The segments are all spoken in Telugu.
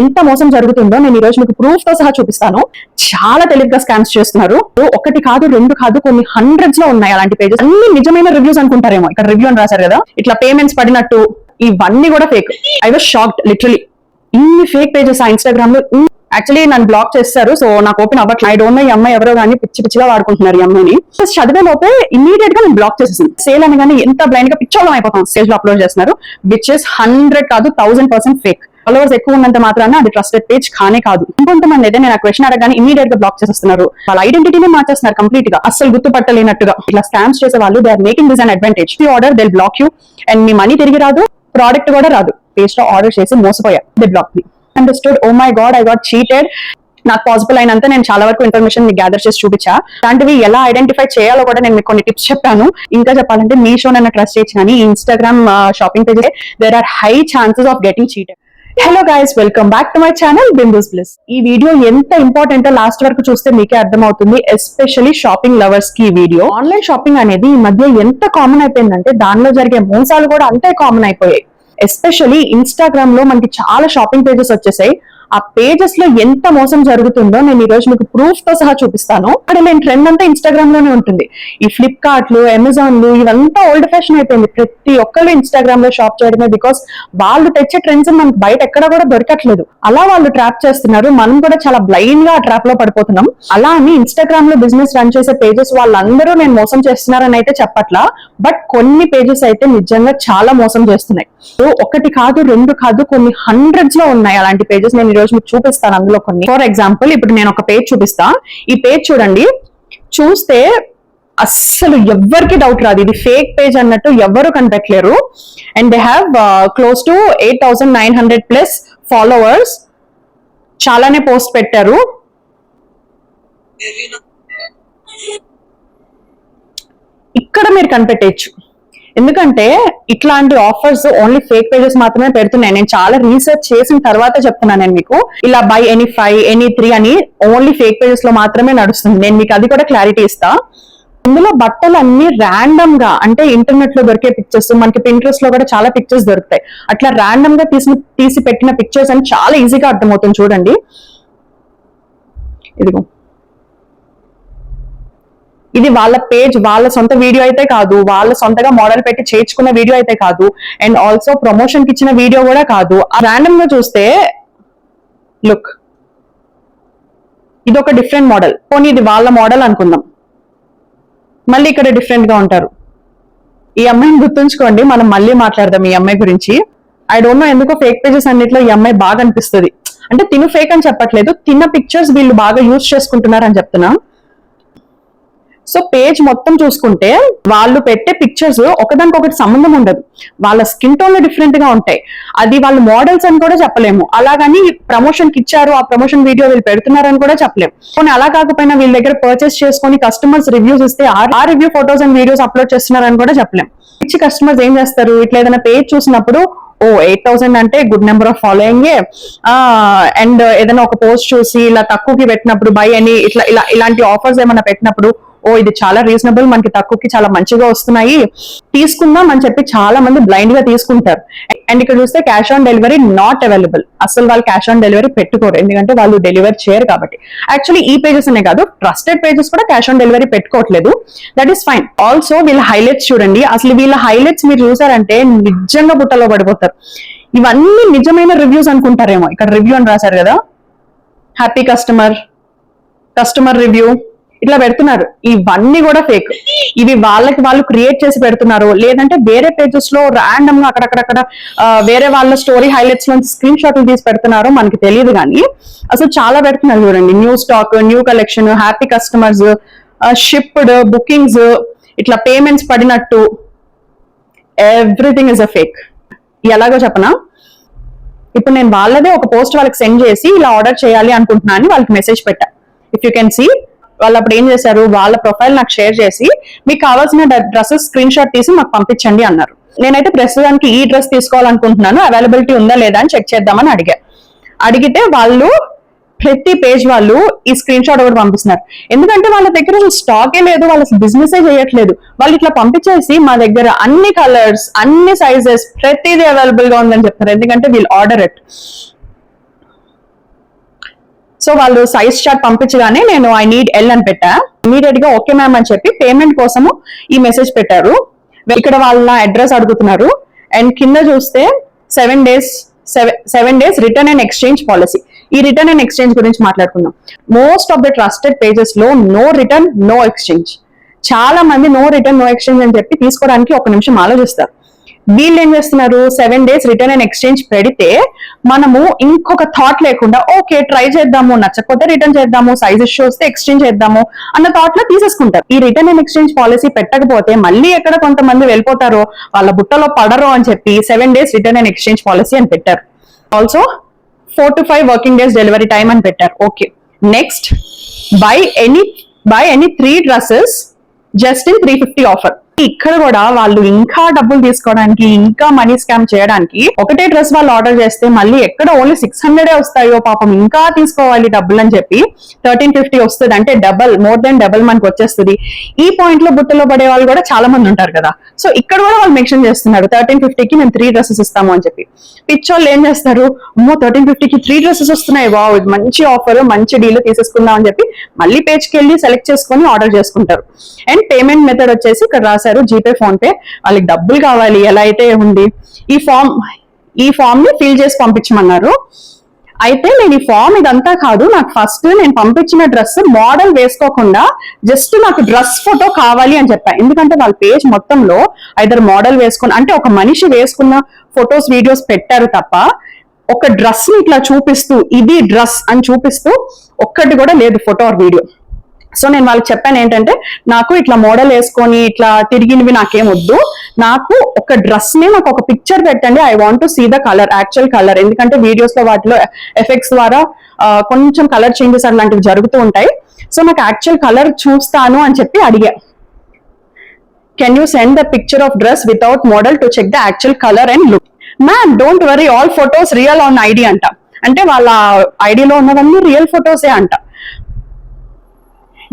ఎంత మోసం జరుగుతుందో నేను ఈ రోజు మీకు ప్రూఫ్తో సహా చూపిస్తాను. చాలా తెలివిగా స్కామ్స్ చేస్తున్నారు. ఒకటి కాదు రెండు కాదు కొన్ని హండ్రెడ్స్లో ఉన్నాయి అలాంటి పేజెస్ అన్ని నిజమైన రివ్యూస్ అనుకుంటారేమో. ఇక్కడ రివ్యూ అని రాశారు కదా. ఇట్లా పేమెంట్స్ పడినట్టు ఇవన్నీ కూడా fake I was shocked literally ఇన్ని ఫేక్ పేజెస్ ఆ ఇన్స్టాగ్రామ్లో యాక్చువల్లీ నన్ను బ్లాక్ చేస్తారు సో నాకు ఓపెన్ అవ్వట్లేదు. ఐ డోంట్ నో ఈ అమ్మాయి ఎవరో కానీ పిచ్చి పిచ్చిగా వాడుకుంటున్నారు ఈ అమ్మాయిని. చదివే లోపే ఇమీడియట్గా నేను బ్లాక్ చేసేసింది సేల్ అని కానీ ఎంత బ్లైండ్గా పిచ్చోళం అయిపోతాం. సేల్లో అప్లోడ్ చేస్తున్నారు విచ్ ఇస్ హండ్రెడ్ కాదు థౌసండ్ పర్సెంట్ ఫేక్ ఫాలోవర్స్ ఎక్కువ ఉన్నంత మాత్రాన అది ట్రస్టెడ్ పేజ్ కానే కాదు. ఇంకొంతమంది అయితే నేను ఆ క్వశ్చన్ అడగానే ఇమీడియట్గా బ్లాక్ చేస్తున్నారు వాళ్ళ ఐడెంటిటీనే మార్చేస్తున్నారు కంప్లీట్గా. అసలు గుర్తుపట్టలేనట్టుగా. ఇట్లా స్కామ్స్ చేసే వాళ్ళు they are making this an advantage ఈ order they block you and me money తిరిగి రాదు ప్రోడక్ట్ కూడా రాదు. పేజ్లో ఆర్డర్ చేసి మోసపోయా. They block me understood oh my god I got cheated నాకు పాసిబుల్ అయినంత నేను చాలా వరకు ఇన్ఫర్మేషన్ మీకు గ్యాదర్ చేసి చూపించా. అలాంటివి ఎలా ఐడెంటిఫై చేయాలో కూడా నేను మీకు కొన్ని టిప్స్ చెప్పాను. ఇంకా చెప్పాలంటే మీ షో నన్ను ట్రస్ట్ చేయొచ్చు కానీ Instagram shopping page there are high chances of getting cheated hello guys welcome back to my channel Bindu's plus ఈ వీడియో ఎంత ఇంపార్టెంట్ లాస్ట్ వరకు చూస్తే మీకే అర్థమవుతుంది ఎస్పెషల్లీ షాపింగ్ లవర్స్కి వీడియో ఆన్లైన్ షాపింగ్ అనేది ఈ మధ్య ఎంత కామన్ అయిపోయిందంటే దానిలో జరిగే మోసాలు కూడా అంతే కామన్ అయిపోయాయి. ఎస్పెషల్లీ ఇన్స్టాగ్రామ్లో మనకి చాలా షాపింగ్ పేజెస్ వచ్చేసాయి. ఆ పేజెస్లో ఎంత మోసం జరుగుతుందో నేను ఈ రోజు మీకు ప్రూఫ్తో సహా చూపిస్తాను. అక్కడ నేను ట్రెండ్ అంతా ఇన్స్టాగ్రామ్లోనే ఉంటుంది. ఈ ఫ్లిప్కార్ట్లు అమెజాన్లు ఇవంతా ఓల్డ్ ఫ్యాషన్ అయిపోయింది. ప్రతి ఒక్కళ్ళు ఇన్స్టాగ్రామ్లో షాప్ చేయడమే బికాస్ వాళ్ళు తెచ్చే ట్రెండ్స్ మనకు బయట ఎక్కడ కూడా దొరకట్లేదు. అలా వాళ్ళు ట్రాప్ చేస్తున్నారు. మనం కూడా చాలా బ్లైండ్గా ఆ ట్రాప్లో పడిపోతున్నాం. అలా అని ఇన్స్టాగ్రామ్లో బిజినెస్ రన్ చేసే పేజెస్ వాళ్ళందరూ నేను మోసం చేస్తున్నారని అయితే చెప్పట్లా. బట్ కొన్ని పేజెస్ అయితే నిజంగా చాలా మోసం చేస్తున్నాయి. ఒకటి కాదు రెండు కాదు కొన్ని హండ్రెడ్స్లో ఉన్నాయి అలాంటి పేజెస్ నేను రోజు మీకు చూపిస్తాను అందులో కొన్ని. ఫర్ ఎగ్జాంపుల్ ఇప్పుడు నేను ఒక పేజ్ చూపిస్తా. ఈ పేజ్ చూడండి. చూస్తే అస్సలు ఎవ్వరికి డౌట్ రాదు. ఇది ఫేక్ పేజ్ అన్నట్టు ఎవరు కనిపెట్టలేరు. And they have close to eight thousand nine hundred plus followers చాలానే పోస్ట్ పెట్టారు. ఇక్కడ మీరు కనిపెట్టేయచ్చు. ఎందుకంటే ఇట్లాంటి ఆఫర్స్ ఓన్లీ ఫేక్ పేజెస్ మాత్రమే పెడుతున్నాయి. నేను చాలా రీసెర్చ్ చేసిన తర్వాత చెప్తున్నాను నేను మీకు. ఇలా buy any five any three అని ఓన్లీ ఫేక్ పేజెస్లో మాత్రమే నడుస్తుంది. నేను మీకు అది కూడా క్లారిటీ ఇస్తా. ఇందులో బట్టలు అన్ని ర్యాండమ్గా అంటే ఇంటర్నెట్లో దొరికే పిక్చర్స్ మనకి పింట్రెస్ట్లో కూడా చాలా పిక్చర్స్ దొరుకుతాయి. అట్లా ర్యాండమ్గా తీసి తీసి పెట్టిన పిక్చర్స్ అని చాలా ఈజీగా అర్థమవుతుంది. చూడండి. ఇదిగో. ఇది వాళ్ళ పేజ్ వాళ్ళ సొంత వీడియో అయితే కాదు. వాళ్ళ సొంతగా మోడల్ పెట్టి చేర్చుకున్న వీడియో అయితే కాదు. అండ్ ఆల్సో ప్రమోషన్కి ఇచ్చిన వీడియో కూడా కాదు. ర్యాండమ్గా చూస్తే లుక్ ఇది ఒక డిఫరెంట్ మోడల్ పోనీ ఇది వాళ్ళ మోడల్ అనుకుందాం. మళ్ళీ ఇక్కడ డిఫరెంట్గా ఉంటారు. ఈ అమ్మాయిని గుర్తుంచుకోండి మనం మళ్ళీ మాట్లాడదాం ఈ అమ్మాయి గురించి. ఐ డోంట్ నో ఎందుకో ఫేక్ పేజెస్ అన్నిట్లో ఈ అమ్మాయి బాగా అనిపిస్తుంది. అంటే తిను ఫేక్ అని చెప్పట్లేదు. తిన్న పిక్చర్స్ వీళ్ళు బాగా యూజ్ చేసుకుంటున్నారు అని చెప్తున్నా. సో పేజ్ మొత్తం చూసుకుంటే వాళ్ళు పెట్టే పిక్చర్స్ ఒకదానికొకటి సంబంధం ఉండదు. వాళ్ళ స్కిన్ టోన్లో డిఫరెంట్గా ఉంటాయి. అది వాళ్ళ మోడల్స్ అని కూడా చెప్పలేము. అలాగని ప్రమోషన్కి ఇచ్చారు ఆ ప్రమోషన్ వీడియో వీళ్ళు పెడుతున్నారని కూడా చెప్పలేము. కొన్ని అలా కాకపోయినా వీళ్ళ దగ్గర పర్చేస్ చేసుకొని కస్టమర్స్ రివ్యూస్ ఇస్తే ఆ- review photos and videos upload చేస్తున్నారని కూడా చెప్పలేం ఇచ్చి కస్టమర్స్ ఏం చేస్తారు? ఇట్లా ఏదైనా పేజ్ చూసినప్పుడు ఓ ఎయిట్ థౌసండ్ అంటే good number of following and ఏదైనా ఒక పోస్ట్ చూసి ఇలా తక్కువకి పెట్టినప్పుడు బై అని ఇట్లా ఇలా ఇలాంటి ఆఫర్స్ ఏమైనా పెట్టినప్పుడు ఓ ఇది చాలా రీజనబుల్ మనకి తక్కువకి చాలా మంచిగా వస్తున్నాయి. తీసుకుందాం అని చెప్పి చాలా మంది బ్లైండ్గా తీసుకుంటారు. అండ్ ఇక్కడ చూస్తే cash on delivery not available అసలు వాళ్ళు క్యాష్ ఆన్ డెలివరీ పెట్టుకోరు. ఎందుకంటే వాళ్ళు డెలివరీ చేయరు కాబట్టి. యాక్చువల్లీ ఈ పేజెస్ అనే కాదు ట్రస్టెడ్ పేజెస్ కూడా క్యాష్ ఆన్ డెలివరీ పెట్టుకోవట్లేదు. దట్ ఈస్ ఫైన్ ఆల్సో వీళ్ళ హైలైట్స్ చూడండి. అసలు వీళ్ళ హైలైట్స్ మీరు చూసారంటే నిజంగా బుట్టలో పడిపోతారు. ఇవన్నీ నిజమైన రివ్యూస్ అనుకుంటారేమో. ఇక్కడ రివ్యూ అని రాశారు కదా. హ్యాపీ కస్టమర్ కస్టమర్ రివ్యూ ఇట్లా పెడుతున్నారు. ఇవన్నీ కూడా ఫేక్ ఇవి వాళ్ళకి వాళ్ళు క్రియేట్ చేసి పెడుతున్నారు. లేదంటే వేరే పేజెస్లో ర్యాండమ్గా అక్కడక్కడక్కడ వేరే వాళ్ళ స్టోరీ హైలైట్స్ నుంచి స్క్రీన్ షాట్లు తీసి పెడుతున్నారో. మనకి తెలియదు కానీ అసలు చాలా పెడుతున్నారు చూడండి. New stock new collection happy customers shipped bookings ఇట్లా పేమెంట్స్ పడినట్టు. ఎవ్రీథింగ్ ఇస్ అ ఫేక్ ఎలాగో చెప్పనా? ఇప్పుడు నేను వాళ్ళదే ఒక పోస్ట్ వాళ్ళకి సెండ్ చేసి ఇలా ఆర్డర్ చేయాలి అనుకుంటున్నాను అని వాళ్ళకి మెసేజ్ పెట్టా. ఇఫ్ యూ కెన్ సీ వాళ్ళు అప్పుడు ఏం చేశారు? వాళ్ళ ప్రొఫైల్ నాకు షేర్ చేసి మీకు కావాల్సిన డ్రెస్సెస్ స్క్రీన్ షాట్ తీసి మాకు పంపించండి అన్నారు. నేనైతే ప్రస్తుతానికి ఈ డ్రెస్ తీసుకోవాలనుకుంటున్నాను. అవైలబిలిటీ ఉందా లేదా అని చెక్ చేద్దామని అడిగా. అడిగితే వాళ్ళు ప్రతి పేజ్ వాళ్ళు ఈ స్క్రీన్ షాట్ ఒకటి పంపిస్తున్నారు. ఎందుకంటే వాళ్ళ దగ్గర అసలు స్టాకే లేదు వాళ్ళ బిజినెస్ చేయట్లేదు. వాళ్ళు ఇట్లా పంపించేసి మా దగ్గర అన్ని కలర్స్ అన్ని సైజెస్ ప్రతిదీ అవైలబుల్గా ఉందని చెప్తారు ఎందుకంటే వీళ్ళు ఆర్డర్ ఇట్ సో వాళ్ళు సైజ్ చార్ట్ పంపించగానే నేను ఐ నీడ్ ఎల్ అని పెట్టా. ఇమీడియట్గా ఓకే మ్యామ్ అని చెప్పి పేమెంట్ కోసము ఈ మెసేజ్ పెట్టారు. ఇక్కడ వాళ్ళ అడ్రస్ అడుగుతున్నారు. అండ్ కింద చూస్తే seven days seven days return and exchange policy ఈ రిటర్న్ అండ్ ఎక్స్చేంజ్ గురించి మాట్లాడుకుందాం. మోస్ట్ ఆఫ్ ద ట్రస్టెడ్ పేజెస్లో నో రిటర్న్ నో ఎక్స్చేంజ్ చాలా మంది నో రిటర్న్ నో ఎక్స్చేంజ్ అని చెప్పి తీసుకోవడానికి ఒక నిమిషం ఆలోచిస్తారు. వీళ్ళు ఏం చేస్తున్నారు? Seven days return and exchange పెడితే మనము ఇంకొక థాట్ లేకుండా ఓకే ట్రై చేద్దాము నచ్చకపోతే రిటర్న్ చేద్దాము సైజ్ ఇష్యూ వస్తే ఎక్స్చేంజ్ చేద్దాము అన్న థాట్లో తీసేసుకుంటారు. ఈ రిటర్న్ అండ్ ఎక్స్చేంజ్ పాలసీ పెట్టకపోతే మళ్ళీ ఎక్కడ కొంతమంది వెళ్ళిపోతారో? వాళ్ళ బుట్టలో పడరో అని చెప్పి seven days return and exchange policy అని పెట్టారు. Also four to five working days delivery time అని పెట్టారు. Okay next buy any buy any three dresses just in three fifty offer ఇక్కడ కూడా వాళ్ళు ఇంకా డబ్బులు తీసుకోవడానికి ఇంకా మనీ స్కామ్ చేయడానికి ఒకటే డ్రెస్ వాళ్ళు ఆర్డర్ చేస్తే మళ్ళీ ఎక్కడ ఓన్లీ సిక్స్ హండ్రెడే వస్తాయో పాపం. ఇంకా తీసుకోవాలి డబ్బులు అని చెప్పి థర్టీన్ ఫిఫ్టీ వస్తుంది. అంటే డబల్ మోర్ దెన్ డబల్ మనకు వచ్చేస్తుంది. ఈ పాయింట్లో బుట్టలో పడే వాళ్ళు కూడా చాలా మంది ఉంటారు కదా. సో ఇక్కడ కూడా వాళ్ళు మెన్షన్ చేస్తున్నారు థర్టీన్ ఫిఫ్టీకి మేము త్రీ డ్రెస్సెస్ ఇస్తాము అని చెప్పి. పిచ్చోళ్ళు ఏం చేస్తారు? అమ్మో థర్టీన్ ఫిఫ్టీకి త్రీ డ్రెస్సెస్ వస్తున్నాయి. వావ్ ఇది మంచి ఆఫర్ మంచి డీల్ తీసేసుకుందాం అని చెప్పి మళ్ళీ పేజ్కి వెళ్ళి సెలెక్ట్ చేసుకొని ఆర్డర్ చేసుకుంటారు. అండ్ పేమెంట్ మెథడ్ వచ్చేసి ఇక్కడ రాశారు. జీపే ఫోన్ పే వాళ్ళకి డబ్బులు కావాలి ఎలా అయితే ఉంది. ఈ ఫామ్ ఈ ఫామ్ని ఫిల్ చేసి పంపించమన్నారు. అయితే నేను ఈ ఫామ్ ఇదంతా కాదు నాకు ఫస్ట్ నేను పంపించిన డ్రెస్ మోడల్ వేసుకోకుండా జస్ట్ నాకు డ్రెస్ ఫోటో కావాలి అని చెప్పాను ఎందుకంటే వాళ్ళ పేజ్ మొత్తంలో ఐదర్ మోడల్ వేసుకుని అంటే ఒక మనిషి వేసుకున్న ఫొటోస్ వీడియోస్ పెట్టారు తప్ప ఒక డ్రెస్ని ఇట్లా చూపిస్తూ ఇది డ్రెస్ అని చూపిస్తూ ఒక్కటి కూడా లేదు ఫోటో ఆర్ వీడియో సో నేను వాళ్ళకి చెప్పాను ఏంటంటే నాకు ఇట్లా మోడల్ వేసుకొని ఇట్లా తిరిగినవి నాకేం వద్దు. నాకు ఒక డ్రెస్ని నాకు ఒక పిక్చర్ పెట్టండి. I want to see the colour actual colour ఎందుకంటే వీడియోస్లో వాటిలో ఎఫెక్ట్స్ ద్వారా కొంచెం కలర్ చేంజెస్ అలాంటివి జరుగుతూ ఉంటాయి. సో నాకు యాక్చువల్ కలర్ చూస్తాను అని చెప్పి అడిగా. Can you send the picture of dress without model to check the actual colour and look ma'am don't worry all photos real on ID అంట. అంటే వాళ్ళ ఐడిలో ఉన్నవన్నీ రియల్ ఫొటోసే అంట.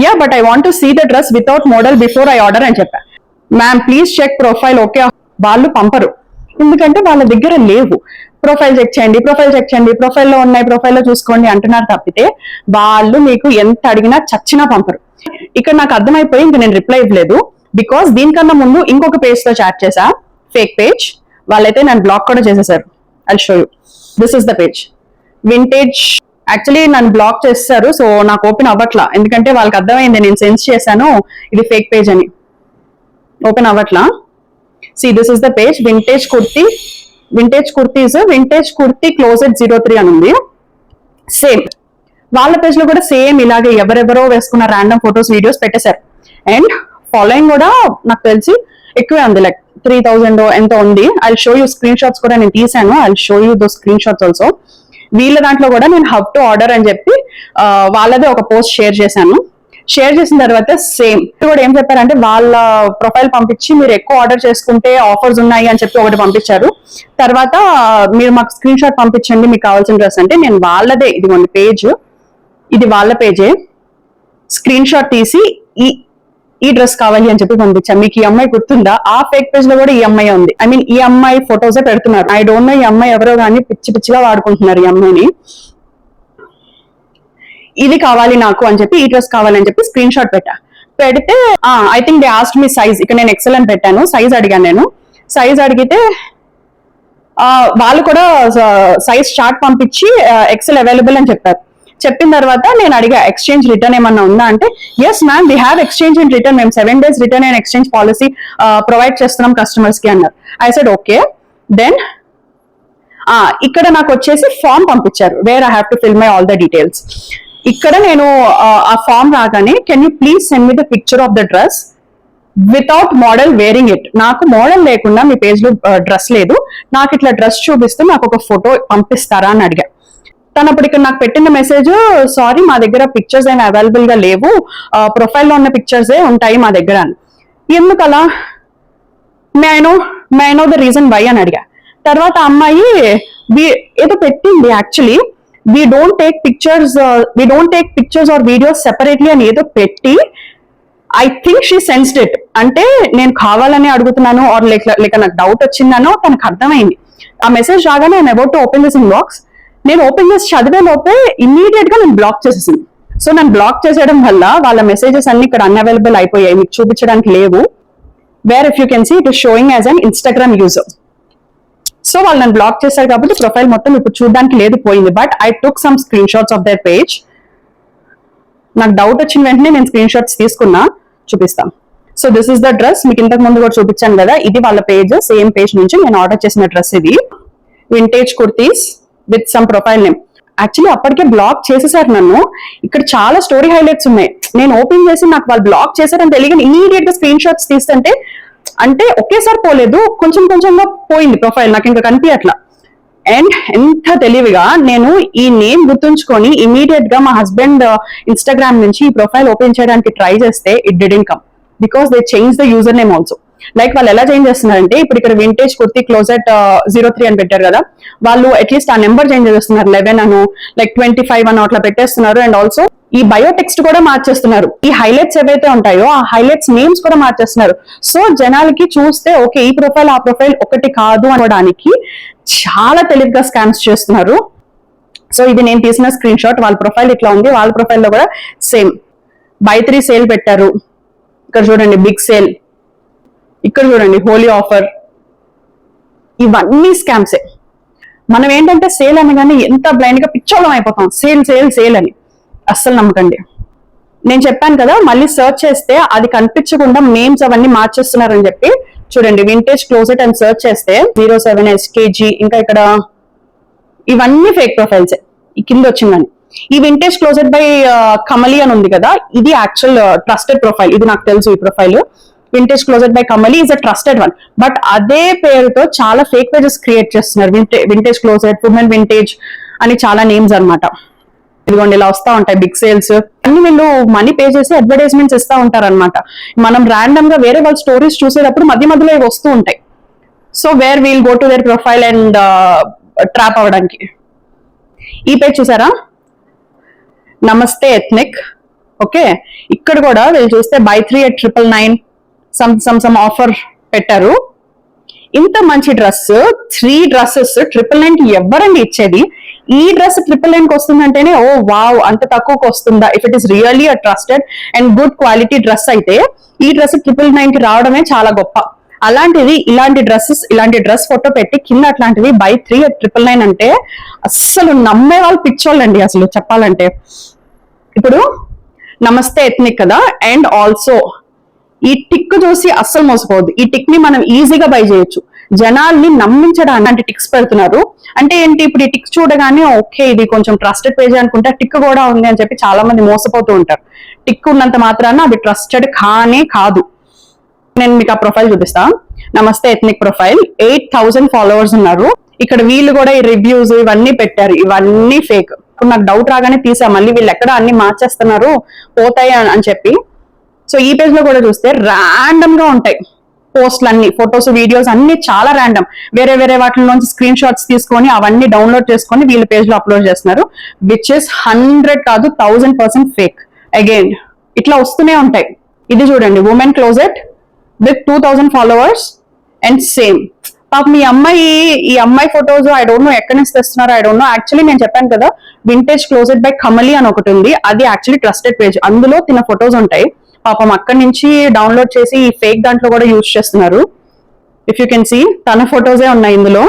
Ya but I want to see the dress without model before I order అని చెప్పా. Ma'am please check profile okay వాళ్ళు పంపరు. ఎందుకంటే వాళ్ళ దగ్గర లేవు. ప్రొఫైల్ చెక్ చేయండి ప్రొఫైల్ చెక్ చేయండి. ప్రొఫైల్లో ఉన్నాయి ప్రొఫైల్లో చూసుకోండి అంటున్నారు తప్పితే వాళ్ళు మీకు ఎంత అడిగినా చచ్చినా పంపరు. ఇక్కడ నాకు అర్థమైపోయి ఇంక నేను రిప్లై ఇవ్వలేదు. బికాస్ దీనికన్నా ముందు ఇంకొక పేజ్తో చాట్ చేసా ఫేక్ పేజ్ వాళ్ళైతే నన్ను బ్లాక్ కూడా చేసేసారు. I show you this is the page vintage actually నన్ను బ్లాక్ చేస్తారు సో నాకు ఓపెన్ అవ్వట్లా. ఎందుకంటే వాళ్ళకి అర్థమైంది నేను సెన్స్ చేశాను ఇది ఫేక్ పేజ్ అని. Open అవ్వట్లా. See this is the page vintage kurti vintage kurtis vintage kurti closet zero three అని ఉంది. సేమ్ వాళ్ళ పేజ్లో కూడా సేమ్ ఇలాగే ఎవరెవరో వేసుకున్న ర్యాండమ్ ఫొటోస్ వీడియోస్ పెట్టేశారు. అండ్ ఫాలోయింగ్ కూడా నాకు తెలిసి ఎక్కువే ఉంది లైక్ త్రీ థౌజండ్ ఎంతో ఉంది. I show you screen shots కూడా నేను తీసాను I show you those screenshots also వీళ్ళ దాంట్లో కూడా నేను హబ్ టు ఆర్డర్ అని చెప్పి వాళ్ళదే ఒక పోస్ట్ షేర్ చేశాను. షేర్ చేసిన తర్వాత సేమ్. కూడా ఏం చెప్పారంటే వాళ్ళ ప్రొఫైల్ పంపించి మీరు ఎక్కువ ఆర్డర్ చేసుకుంటే ఆఫర్స్ ఉన్నాయి అని చెప్పి ఒకటి పంపించారు. తర్వాత మీరు మాకు స్క్రీన్ షాట్ పంపించండి మీకు కావాల్సిన డ్రెస్ అంటే నేను వాళ్ళదే. ఇది మన పేజ్. ఇది వాళ్ళ పేజే. స్క్రీన్ షాట్ తీసి ఈ ఈ డ్రెస్ కావాలి అని చెప్పి పంపించాను మీకు ఈ అమ్మాయి గుర్తుందా? ఆ ఫేక్ పేజ్లో కూడా ఈ అమ్మాయి ఉంది. ఐ మీన్ ఈ అమ్మాయి ఫొటోసే పెడుతున్నారు. ఐ డోంట్ నో ఈ అమ్మాయి ఎవరో కానీ పిచ్చి పిచ్చిగా వాడుకుంటున్నారు ఈ అమ్మాయిని. ఇది కావాలి నాకు అని చెప్పి ఈ డ్రెస్ కావాలి అని చెప్పి స్క్రీన్ షాట్ పెట్టా. పెడితే I think they asked me size ఇక్కడ నేను ఎక్సెల్ అని పెట్టాను. సైజ్ అడిగాను నేను. సైజ్ అడిగితే వాళ్ళు కూడా సైజ్ చార్ట్ పంపించి ఎక్సెల్ అవైలబుల్ అని చెప్పారు. చెప్పిన తర్వాత నేను అడిగా ఎక్స్చేంజ్ రిటర్న్ ఏమన్నా ఉందా? అంటే yes ma'am we have exchange and return మేము seven days return and exchange policy provide చేస్తున్నాం కస్టమర్స్కి అన్నారు. ఐ సెడ్ ఓకే దెన్ ఇక్కడ నాకు వచ్చేసి ఫామ్ పంపించారు where I have to fill my all the details ఇక్కడ నేను ఆ, ఫామ్ రాగానే can you please send me the picture of the dress without model wearing it నాకు మోడల్ లేకుండా మీ పేజ్లో uh, డ్రెస్ లేదు. నాకు ఇట్లా డ్రెస్ చూపిస్తే నాకు ఒక ఫోటో పంపిస్తారా అని అడిగా. తను అప్పుడు ఇక్కడ నాకు పెట్టిన మెసేజ్ సారీ మా దగ్గర పిక్చర్స్ ఏమి అవైలబుల్గా లేవు. ప్రొఫైల్లో ఉన్న పిక్చర్స్ ఉంటాయి మా దగ్గర. అని ఎందుకు అలా నేను నో ద రీజన్ వై అని అడిగా. తర్వాత అమ్మాయి ఏదో పెట్టింది actually we don't take pictures we don't take pictures or videos separately అని ఏదో పెట్టి I think she sensed it అంటే నేను కావాలని అడుగుతున్నాను ఆర్ లేక లేక నాకు డౌట్ వచ్చిందనో తనకు అర్థమైంది. ఆ మెసేజ్ రాగానే I'm about to open this inbox నేను ఓపెన్ చేసి చదివే లోపే ఇమ్మీడియట్గా నేను బ్లాక్ చేసేసింది. సో నేను బ్లాక్ చేసేయడం వల్ల వాళ్ళ మెసేజెస్ అన్ని ఇక్కడ అన్అవైలబుల్ అయిపోయాయి. మీకు చూపించడానికి లేవు. Where if you can see it is showing as an Instagram user so వాళ్ళు నన్ను బ్లాక్ చేశారు కాబట్టి ప్రొఫైల్ మొత్తం ఇప్పుడు చూడడానికి లేదు పోయింది. But I took some screenshots of their page నాకు డౌట్ వచ్చిన వెంటనే నేను స్క్రీన్ షాట్స్ తీసుకున్నా చూపిస్తాం. So this is the dress మీకు ఇంతకు ముందు కూడా చూపించాను కదా ఇది వాళ్ళ పేజ్ సేమ్ పేజ్ నుంచి నేను ఆర్డర్ చేసిన డ్రెస్ ఇది. Vintage kurtis with some profile name actually అప్పటికే బ్లాక్ చేసేసారు నన్ను. ఇక్కడ చాలా స్టోరీ హైలైట్స్ ఉన్నాయి. నేను ఓపెన్ చేసి నాకు వాళ్ళు బ్లాక్ చేశారని తెలియని ఇమీడియట్గా స్క్రీన్ షాట్స్ తీస్తుంటే అంటే ఒకేసారి పోలేదు కొంచెం కొంచెంగా పోయింది ప్రొఫైల్ నాకు ఇంకా కనిపించట్లా. అండ్ ఎంత తెలివిగా నేను ఈ నేమ్ గుర్తుంచుకొని ఇమీడియట్గా మా హస్బెండ్ ఇన్స్టాగ్రామ్ uh, నుంచి ఈ ప్రొఫైల్ ఓపెన్ చేయడానికి ట్రై చేస్తే it did come because they change the user name also like వాళ్ళు ఎలా చేంజ్ చేస్తున్నారంటే ఇప్పుడు ఇక్కడ vintage kurti closet zero three అని పెట్టారు కదా వాళ్ళు అట్లీస్ట్ ఆ నెంబర్ చేంజ్ చేస్తున్నారు. లెవెన్ అను లైక్ ట్వంటీ ఫైవ్ అని అట్లా పెట్టేస్తున్నారు. అండ్ ఆల్సో ఈ బయోటెక్స్ట్ కూడా మార్చేస్తున్నారు. ఈ హైలైట్స్ ఏవైతే ఉంటాయో ఆ హైలైట్స్ నేమ్స్ కూడా మార్చేస్తున్నారు. సో జనాలకి చూస్తే ఓకే ఈ ప్రొఫైల్ ఆ ప్రొఫైల్ ఒకటి కాదు అనడానికి చాలా తెలివిగా స్కామ్స్ చేస్తున్నారు. సో ఇది నేను తీసిన స్క్రీన్ షాట్ వాళ్ళ ప్రొఫైల్ ఇట్లా ఉంది వాళ్ళ ప్రొఫైల్లో కూడా సేమ్ బై త్రీ సేల్ పెట్టారు. ఇక్కడ చూడండి బిగ్ సేల్ ఇక్కడ చూడండి హోలీ ఆఫర్. ఇవన్నీ స్కామ్సే మనం ఏంటంటే సేల్ అనగానే ఎంత బ్లైండ్గా పిచ్చోళం అయిపోతాం. సేల్ సేల్ సేల్ అని. అస్సలు నమ్మకండి. నేను చెప్పాను కదా మళ్ళీ సెర్చ్ చేస్తే అది కనిపించకుండా నేమ్స్ అవన్నీ మార్చేస్తున్నారని చెప్పి. చూడండి వింటేజ్ క్లోజెట్ అని సెర్చ్ చేస్తే జీరో సెవెన్ ఎస్కేజీ ఇంకా ఇక్కడ ఇవన్నీ ఫేక్ ప్రొఫైల్స్ ఈ కింద వచ్చిందని. ఈ వింటేజ్ క్లోజెట్ బై కమలి అని ఉంది కదా ఇది యాక్చువల్ ట్రస్టెడ్ ప్రొఫైల్ ఇది నాకు తెలుసు ఈ profile vintage closet by Kamali is a trusted one but అదే పేరుతో చాలా ఫేక్ పేజెస్ క్రియేట్ చేస్తున్నారు. వింటేజ్ క్లోజెట్ ఉమెన్ వింటేజ్ అని చాలా నేమ్స్ అనమాట ఇదిగోండి ఇలా వస్తా ఉంటాయి బిగ్ సేల్స్ అన్ని వీళ్ళు మనీ పే చేసి అడ్వర్టైజ్మెంట్స్ ఇస్తా ఉంటారు అనమాట మనం ర్యాండమ్గా వేరే వాళ్ళ స్టోరీస్ చూసేటప్పుడు మధ్య మధ్యలో ఇవి వస్తూ ఉంటాయి. So where we'll go to their profile and trap అవ్వడానికి. ఈ పేజ్ చూసారా? నమస్తే ఎథ్నిక్ ఓకే ఇక్కడ కూడా వీళ్ళు చూస్తే buy three at triple nine some some some offer పెట్టారు. ఇంత మంచి డ్రెస్ త్రీ డ్రెస్సెస్ ట్రిపుల్ నైన్కి ఎవరండి ఇచ్చేది. ఈ డ్రెస్ ట్రిపుల్ నైన్కి వస్తుందంటేనే ఓ వావ్ అంత తక్కువకి వస్తుందా? If it is really a trusted and good quality dress అయితే ఈ డ్రెస్ ట్రిపుల్ నైన్కి రావడమే చాలా గొప్ప. అలాంటిది ఇలాంటి డ్రెస్సెస్ ఇలాంటి డ్రెస్ ఫోటో పెట్టి కింద అట్లాంటివి బై త్రీ ట్రిపుల్ నైన్ అంటే అస్సలు నమ్మే వాళ్ళు పిచ్చోళ్ళండి అసలు చెప్పాలంటే. ఇప్పుడు నమస్తే ఎథ్నిక్ కదా అండ్ ఆల్సో ఈ టిక్ చూసి అస్సలు మోసపోవద్దు. ఈ టిక్ని మనం ఈజీగా బై చేయొచ్చు. జనాల్ని నమ్మించడానికి అంటే టిక్స్ పెడుతున్నారు. అంటే ఏంటి? ఇప్పుడు ఈ టిక్స్ చూడగానే ఓకే ఇది కొంచెం ట్రస్టెడ్ పేజ్ అనుకుంటే టిక్ కూడా ఉంది అని చెప్పి చాలా మంది మోసపోతూ ఉంటారు. టిక్ ఉన్నంత మాత్రాన అది ట్రస్టెడ్ కానే కాదు. నేను మీకు ఆ ప్రొఫైల్ చూపిస్తా. Namaste Ethnic profile eight thousand followers ఉన్నారు. ఇక్కడ వీళ్ళు కూడా ఈ రివ్యూస్ ఇవన్నీ పెట్టారు. ఇవన్నీ ఫేక్ ఇప్పుడు నాకు డౌట్ రాగానే తీసా. మళ్ళీ వీళ్ళు ఎక్కడ అన్ని మార్చేస్తున్నారు? పోతాయి అని చెప్పి. సో ఈ పేజ్లో కూడా చూస్తే ర్యాండమ్గా ఉంటాయి. పోస్ట్లు అన్ని ఫొటోస్ వీడియోస్ అన్ని చాలా ర్యాండమ్ వేరే వేరే వాటిలోంచి నుంచి స్క్రీన్ షాట్స్ తీసుకొని అవన్నీ డౌన్లోడ్ చేసుకొని వీళ్ళ పేజ్లో అప్లోడ్ చేస్తున్నారు. విచ్ ఇస్ హండ్రెడ్ కాదు థౌసండ్ పర్సెంట్ ఫేక్ అగైన్ ఇట్లా వస్తూనే ఉంటాయి. ఇది చూడండి women closet with two thousand followers and same పాప మీ అమ్మాయి ఈ అమ్మాయి ఫొటోస్ ఐ డోంట్ నో ఎక్కడి నుంచి తెస్తున్నారు ఐ డోంట్ నో యాక్చువల్లీ నేను చెప్పాను కదా వింటేజ్ క్లోజెట్ బై కమలి అని ఒకటి ఉంది. అది యాక్చువల్లీ ట్రస్టెడ్ పేజ్ అందులో తిన ఫొటోస్ ఉంటాయి. పాపం అక్కడి నుంచి డౌన్లోడ్ చేసి ఈ ఫేక్ దాంట్లో కూడా యూజ్ చేస్తున్నారు. ఇఫ్ యూ కెన్ సీ తన ఫొటోసే ఉన్నాయి ఇందులో.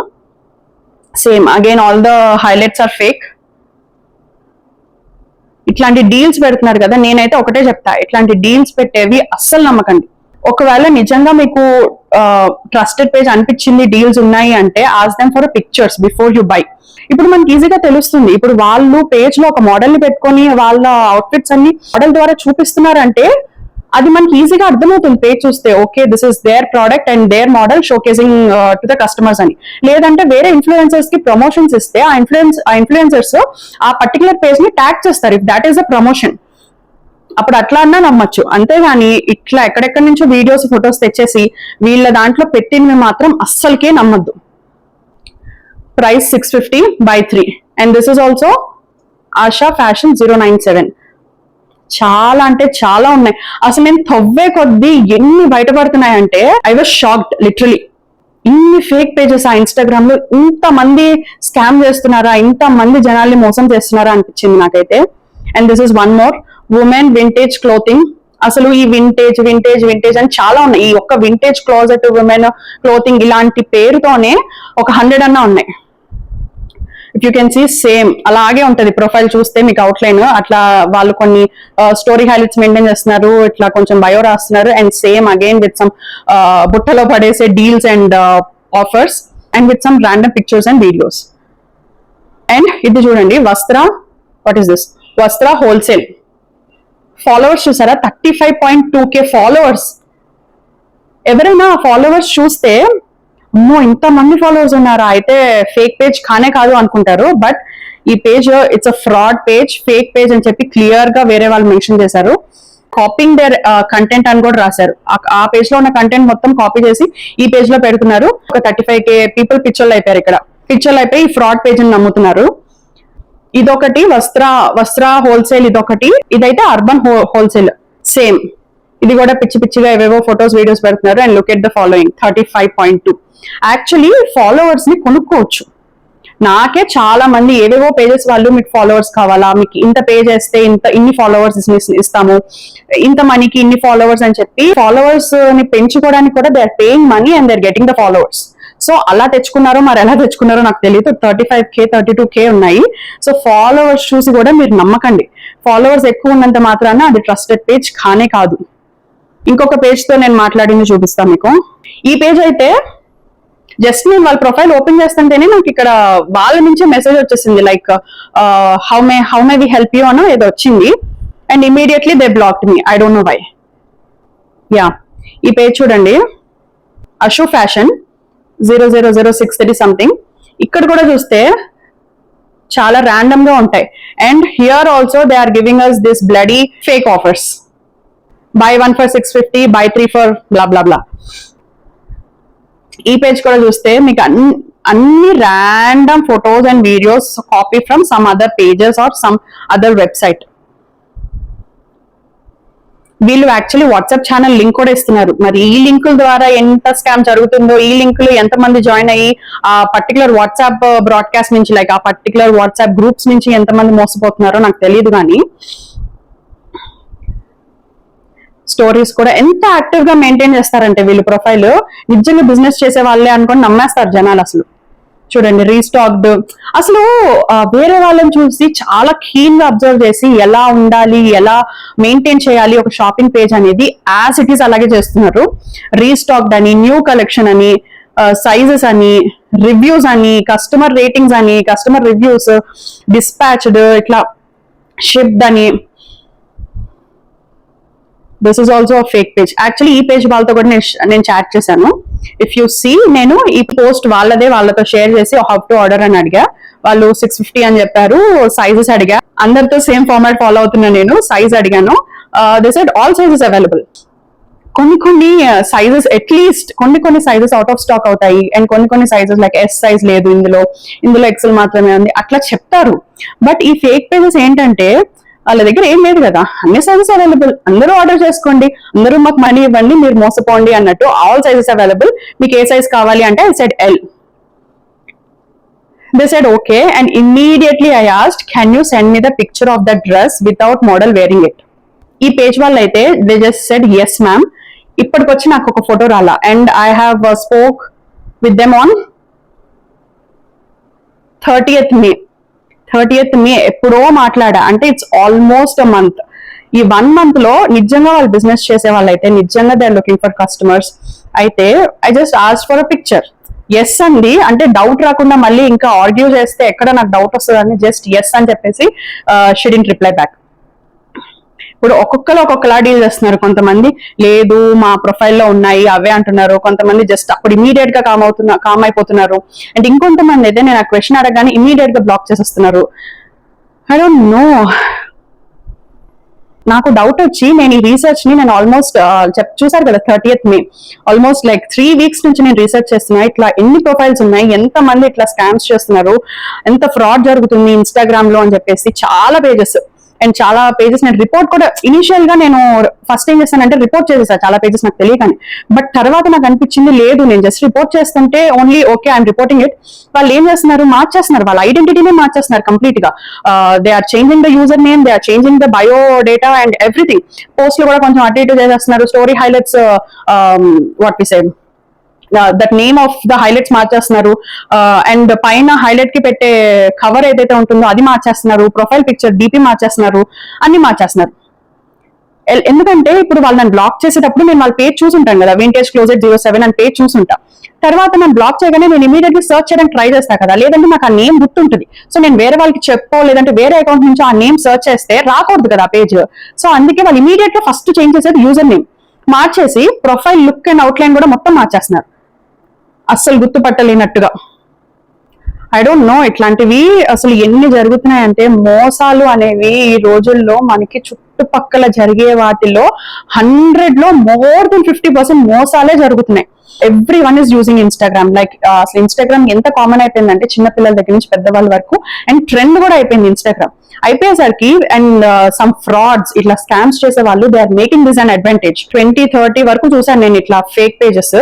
Same again all the highlights are fake ఇట్లాంటి డీల్స్ పెడుతున్నారు కదా నేనైతే ఒకటే చెప్తా. ఇట్లాంటి డీల్స్ పెట్టేవి అస్సలు నమ్మకండి. ఒకవేళ నిజంగా మీకు ట్రస్టెడ్ పేజ్ అనిపించింది డీల్స్ ఉన్నాయి అంటే ask them for pictures before you buy ఇప్పుడు మనకి ఈజీగా తెలుస్తుంది. ఇప్పుడు వాళ్ళు పేజ్లో ఒక మోడల్ని పెట్టుకొని వాళ్ళ అవుట్ఫిట్స్ అన్ని మోడల్ ద్వారా చూపిస్తున్నారంటే అది మనకి ఈజీగా అర్థమవుతుంది. పేజ్ చూస్తే okay this is their product and their model showcasing to the customers అని. లేదంటే వేరే ఇన్ఫ్లుయెన్సర్స్కి ప్రమోషన్స్ ఇస్తే ఆ ఇన్ఫ్లుయెన్స్ ఆ ఇన్ఫ్లుయెన్సర్స్ ఆ పర్టికులర్ పేజ్ని ట్యాగ్ చేస్తారు. If that is a promotion అప్పుడు అట్లా అన్నా నమ్మచ్చు. అంతేగాని ఇట్లా ఎక్కడెక్కడి నుంచో వీడియోస్ ఫొటోస్ తెచ్చేసి వీళ్ళ దాంట్లో పెట్టినవి మాత్రం అస్సలకే నమ్మద్దు. Price six fifty buy three and this is also Asha Fashion zero nine seven చాలా అంటే చాలా ఉన్నాయి. అసలు నేను తవ్వే కొద్దీ ఎన్ని బయటపడుతున్నాయంటే ఐ వాజ్ షాక్డ్ లిటరలీ ఇన్ని ఫేక్ పేజెస్ ఆ ఇన్స్టాగ్రామ్లో ఇంత మంది స్కామ్ చేస్తున్నారా ఇంత మంది జనాల్ని మోసం చేస్తున్నారా అనిపించింది నాకైతే. And this is one more women vintage clothing అసలు ఈ వింటేజ్ వింటేజ్ వింటేజ్ అని చాలా ఉన్నాయి. ఈ ఒక్క వింటేజ్ క్లోజెట్ ఉమెన్ క్లోతింగ్ ఇలాంటి పేరుతోనే ఒక హండ్రెడ్ అన్నా ఉన్నాయి. If you can see same అలాగే ఉంటది ప్రొఫైల్ చూస్తే మీకు అవుట్లైన్ అట్లా వాళ్ళు కొన్ని స్టోరీ హైలైట్స్ మెయింటైన్ చేస్తున్నారు. ఇట్లా కొంచెం బయో రాస్తున్నారు. And same again with some బుట్టలో పడేసే deals and offers and with some random pictures and videos and ఇది చూడండి Vastra what is this Vastra wholesale followers చూసారా? Thirty five point two K followers ఎవరైనా ఫాలోవర్స్ చూస్తే అమ్మో ఇంత మంది ఫాలోవర్స్ ఉన్నారా? అయితే ఫేక్ పేజ్ కానే కాదు అనుకుంటారు బట్ ఈ page it's a fraud page fake page అని చెప్పి క్లియర్గా వేరే వాళ్ళు మెన్షన్ చేశారు. కాపింగ్ దేర్ కంటెంట్ అని కూడా రాశారు. ఆ- పేజ్లో ఉన్న కంటెంట్ మొత్తం కాపీ చేసి ఈ పేజ్లో పెడుతున్నారు. ఒక థర్టీ ఫైవ్ కే పీపుల్ పిక్చర్లు అయిపోయారు ఇక్కడ. పిక్చర్లు అయిపోయి ఈ ఫ్రాడ్ పేజ్ అని నమ్ముతున్నారు. ఇదొకటి వస్త్ర వస్త్ర హోల్సేల్ ఇదొకటి. ఇదైతే అర్బన్ హోల్సేల్ సేమ్ ఇది కూడా పిచ్చి పిచ్చిగా ఏవేవో ఫొటోస్ వీడియోస్ పెడుతున్నారు. And look at the following thirty five point two actually ఫాలోవర్స్ని కొనుక్కోవచ్చు. నాకే చాలా మంది ఏవేవో పేజెస్ వాళ్ళు మీకు ఫాలోవర్స్ కావాలా? మీకు ఇంత పేజ్ వేస్తే ఇంత ఇన్ని ఫాలోవర్స్ ఇస్తాము. ఇంత మనీకి ఇన్ని ఫాలోవర్స్ అని చెప్పి ఫాలోవర్స్ని పెంచుకోవడానికి కూడా they are paying money and they are getting the followers so అలా తెచ్చుకున్నారో మరి ఎలా తెచ్చుకున్నారో నాకు తెలియదు thirty five K thirty two K ఉన్నాయి. సో ఫాలోవర్స్ చూసి కూడా మీరు నమ్మకండి. ఫాలోవర్స్ ఎక్కువ ఉన్నంత మాత్రాన అది ట్రస్టెడ్ పేజ్ కానే కాదు. ఇంకొక పేజ్తో నేను మాట్లాడింది చూపిస్తాను మీకు. ఈ పేజ్ అయితే జస్ట్ నేను వాళ్ళ ప్రొఫైల్ ఓపెన్ చేస్తుంటేనే నాకు ఇక్కడ వాళ్ళ నుంచే మెసేజ్ వచ్చేసింది. Like how may how may we help you అనో ఏదో వచ్చింది. And immediately they block me I don't know why yeah ఈ పేజ్ చూడండి. Ashu Fashion zero zero zero six three something ఇక్కడ కూడా చూస్తే చాలా ర్యాండమ్గా ఉంటాయి. And here also they are giving us this bloody fake offers buy one for six fifty buy three for blah blah blah ఈ పేజ్ కూడా చూస్తే మీకు అన్ని అన్ని random photos and videos copy from some other pages or some other website వీళ్ళు యాక్చువల్లీ వాట్సాప్ ఛానల్ లింక్ కూడా ఇస్తున్నారు. మరి ఈ లింకుల ద్వారా ఎంత స్కామ్ జరుగుతుందో ఈ లింకులు ఎంత మంది జాయిన్ అయ్యి ఆ పర్టికులర్ వాట్సాప్ బ్రాడ్కాస్ట్ నుంచి లైక్ ఆ పర్టికులర్ వాట్సాప్ గ్రూప్స్ నుంచి ఎంత మంది మోసపోతున్నారో నాకు తెలియదు కానీ స్టోరీస్ కూడా ఎంత యాక్టివ్గా మెయింటైన్ చేస్తారంటే వీళ్ళు ప్రొఫైల్ నిజంగా బిజినెస్ చేసే వాళ్ళే అనుకుని నమ్మేస్తారు జనాలు అసలు. చూడండి రీస్టాక్డ్ అసలు వేరే వాళ్ళని చూసి చాలా కీన్గా అబ్జర్వ్ చేసి ఎలా ఉండాలి ఎలా మెయింటైన్ చేయాలి ఒక షాపింగ్ పేజ్ అనేది యాజ్ ఇట్ ఈస్ అలాగే చేస్తున్నారు. రీస్టాక్డ్ అని న్యూ కలెక్షన్ అని సైజెస్ అని రివ్యూస్ అని కస్టమర్ రేటింగ్స్ అని కస్టమర్ రివ్యూస్ డిస్పాచ్డ్ ఇట్లా షిప్డ్ అని this is also fake page actually ఈ పేజ్ వాళ్ళతో కూడా నేను చాట్ చేశాను. ఇఫ్ యూ సీ నేను ఈ పోస్ట్ వాళ్ళదే వాళ్ళతో షేర్ చేసి హౌ టు ఆర్డర్ అని అడిగా. వాళ్ళు సిక్స్ ఫిఫ్టీ అని చెప్పారు సైజెస్ అడిగా. అందరితో సేమ్ ఫార్మాట్ ఫాలో అవుతున్నా నేను సైజ్ అడిగాను. This said all sizes available కొన్ని కొన్ని uh, సైజెస్ అట్లీస్ట్ కొన్ని కొన్ని సైజెస్ అవుట్ ఆఫ్ స్టాక్ అవుతాయి. అండ్ కొన్ని కొన్ని సైజెస్ లైక్ ఎస్ సైజ్ లేదు ఇందులో. ఇందులో ఎక్సెల్ మాత్రమే ఉంది. అట్లా చెప్తారు. బట్ ఈ ఫేక్ పేజెస్ ఏంటంటే వాళ్ళ దగ్గర ఏం లేదు కదా. అన్ని సైజెస్ అవైలబుల్ అందరూ ఆర్డర్ చేసుకోండి. అందరూ మాకు మనీ ఇవ్వండి. మీరు మోసపోండి అన్నట్టు ఆల్ సైజెస్ అవైలబుల్ మీకు ఏ సైజ్ కావాలి అంటే set L they said okay. And immediately i asked can you send me the picture of the dress without model wearing it? ఈ పేజ్ వాళ్ళు అయితే they just said yes ma'am ఇప్పటికొచ్చి నాకు ఒక ఫోటో రాలా. And I have spoke with them on thirtieth May thirtieth May ఎప్పుడో మాట్లాడా. అంటే ఇట్స్ ఆల్మోస్ట్ అ మంత్ ఈ వన్ మంత్లో నిజంగా వాళ్ళు బిజినెస్ చేసే వాళ్ళైతే నిజంగా దే లుకింగ్ ఫర్ కస్టమర్స్ అయితే I just ask for a picture yes అండి. అంటే డౌట్ రాకుండా మళ్ళీ ఇంకా ఆర్గ్యూ చేస్తే ఎక్కడ నాకు డౌట్ వస్తుందని జస్ట్ ఎస్ అని చెప్పేసి షిడింట్ రిప్లై బ్యాక్ ఇప్పుడు ఒక్కొక్కరు ఒక్కొక్కలా డీల్ చేస్తున్నారు. కొంతమంది లేదు మా ప్రొఫైల్లో ఉన్నాయి అవే అంటున్నారు. కొంతమంది జస్ట్ అప్పుడు ఇమీడియట్గా కామ్ అవుతున్నా కామ్ అయిపోతున్నారు. అండ్ ఇంకొంతమంది అయితే నేను ఆ క్వశ్చన్ అడగగానే ఇమీడియట్గా బ్లాక్ చేసేస్తున్నారు. ఐ డోంట్ నో నాకు డౌట్ వచ్చి నేను ఈ రీసెర్చ్ని నేను ఆల్మోస్ట్ చెప్ చూసారు కదా thirtieth May almost like three weeks నుంచి నేను రీసెర్చ్ చేస్తున్నా. ఇట్లా ఎన్ని ప్రొఫైల్స్ ఉన్నాయి? ఎంత మంది ఇట్లా స్కామ్స్ చేస్తున్నారు? ఎంత ఫ్రాడ్ జరుగుతుంది ఇన్స్టాగ్రామ్లో అని చెప్పేసి చాలా పేజెస్ అండ్ చాలా పేజెస్ నేను రిపోర్ట్ కూడా ఇనిషియల్గా నేను ఫస్ట్ ఏం చేస్తానంటే రిపోర్ట్ చేసేసాను చాలా పేజెస్ నాకు తెలియకని. బట్ తర్వాత నాకు అనిపించింది లేదు నేను జస్ట్ రిపోర్ట్ చేస్తుంటే only okay I'm reporting it వాళ్ళు ఏం చేస్తున్నారు? మార్చేస్తున్నారు. వాళ్ళ ఐడెంటిటీనే మార్చేస్తున్నారు కంప్లీట్గా. They are changing the user name they are changing the bio data and everything పోస్ట్లో కూడా కొంచెం అటు ఇటు చేసేస్తున్నారు. Story highlights what we same that name of the highlights మార్చేస్తున్నారు. Uh, and పైన హైలైట్కి పెట్టే కవర్ ఏదైతే ఉంటుందో అది మార్చేస్తున్నారు. ప్రొఫైల్ పిక్చర్ డిపి మార్చేస్తున్నారు. అన్ని మార్చేస్తున్నారు. ఎల్- ఎందుకంటే ఇప్పుడు వాళ్ళు నన్ను బ్లాక్ చేసేటప్పుడు నేను వాళ్ళ పేజ్ చూసుంటాను కదా. వింటేజ్ క్లోజెట్ జీరో సెవెన్ అని పేజ్ చూసుంటా. తర్వాత నేను బ్లాక్ చేయగానే నేను ఇమీడియట్లీ సర్చ్ చేయడానికి ట్రై చేస్తాను కదా. లేదంటే నాకు ఆ నేమ్ గుర్తుంటుంది. సో నేను వేరే వాళ్ళకి చెప్పో లేదంటే వేరే అకౌంట్ నుంచి ఆ నేమ్ సర్చ్ చేస్తే రాకూడదు కదా ఆ పేజ్ సో అందుకే వాళ్ళు ఇమీడియట్గా ఫస్ట్ చేంజ్ చేసేది యూజర్ నేమ్ మార్చేసి ప్రొఫైల్ లుక్ అండ్ అవుట్లైన్ కూడా మొత్తం మార్చేస్తున్నారు. అస్సలు గుర్తుపట్టలేనట్టుగా. ఐ డోంట్ నో ఇట్లాంటివి అసలు ఎన్ని జరుగుతున్నాయంటే మోసాలు అనేవి ఈ రోజుల్లో మనకి చుట్టుపక్కల జరిగే వాటిలో హండ్రెడ్లో మోర్ దెన్ ఫిఫ్టీ పర్సెంట్ మోసాలే జరుగుతున్నాయి. Everyone is using Instagram like అసలు ఇన్స్టాగ్రామ్ ఎంత కామన్ అయిపోయిందంటే చిన్న పిల్లల దగ్గర నుంచి పెద్దవాళ్ళ వరకు. అండ్ ట్రెండ్ కూడా అయిపోయింది ఇన్స్టాగ్రామ్ అయిపోయేసరికి అండ్ సమ్ ఫ్రాడ్స్ ఇట్లా స్కామ్స్ చేసే వాళ్ళు they are making this an advantage twenty thirty వరకు చూసాను నేను ఇట్లా ఫేక్ పేజెస్